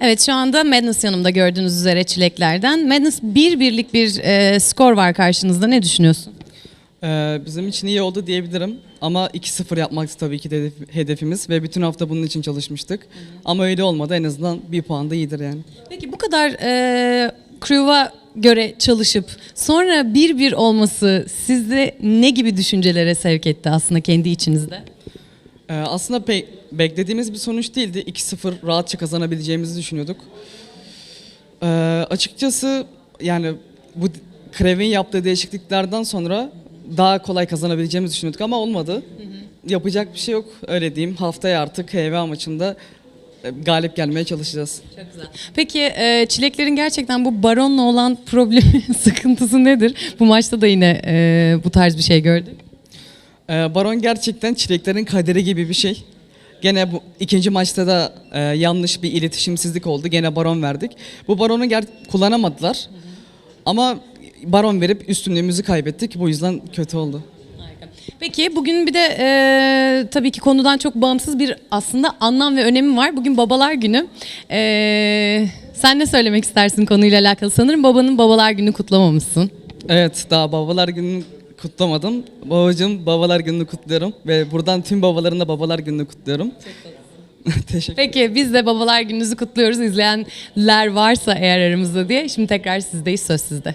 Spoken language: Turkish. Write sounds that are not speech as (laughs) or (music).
Evet şu anda Madness yanımda gördüğünüz üzere çileklerden. Madness bir birlik bir e, skor var karşınızda. Ne düşünüyorsun? Ee, bizim için iyi oldu diyebilirim. Ama 2-0 yapmak tabii ki de hedef- hedefimiz ve bütün hafta bunun için çalışmıştık. Ama öyle olmadı. En azından bir puan da iyidir yani. Peki bu kadar e, crew'a göre çalışıp sonra bir bir olması sizde ne gibi düşüncelere sevk etti aslında kendi içinizde? Ee, aslında pe- beklediğimiz bir sonuç değildi. 2-0 rahatça kazanabileceğimizi düşünüyorduk. Ee, açıkçası yani bu Krev'in yaptığı değişikliklerden sonra daha kolay kazanabileceğimizi düşünüyorduk ama olmadı. Yapacak bir şey yok öyle diyeyim. Haftaya artık HV maçında e, galip gelmeye çalışacağız. Çok güzel. Peki e, çileklerin gerçekten bu baronla olan problemi, (laughs) sıkıntısı nedir? Bu maçta da yine e, bu tarz bir şey gördük. Ee, Baron gerçekten çileklerin kaderi gibi bir şey. Gene bu ikinci maçta da e, yanlış bir iletişimsizlik oldu. Gene baron verdik. Bu baronu ger- kullanamadılar. Ama baron verip üstünlüğümüzü kaybettik. Bu yüzden kötü oldu. Peki bugün bir de e, tabii ki konudan çok bağımsız bir aslında anlam ve önemi var. Bugün babalar günü. E, sen ne söylemek istersin konuyla alakalı? Sanırım babanın babalar gününü kutlamamışsın. Evet daha babalar gününü kutlamadım. Babacığım babalar gününü kutluyorum. Ve buradan tüm babaların da babalar gününü kutluyorum. (laughs) Teşekkür Peki biz de babalar gününüzü kutluyoruz izleyenler varsa eğer aramızda diye. Şimdi tekrar sizdeyiz söz sizde.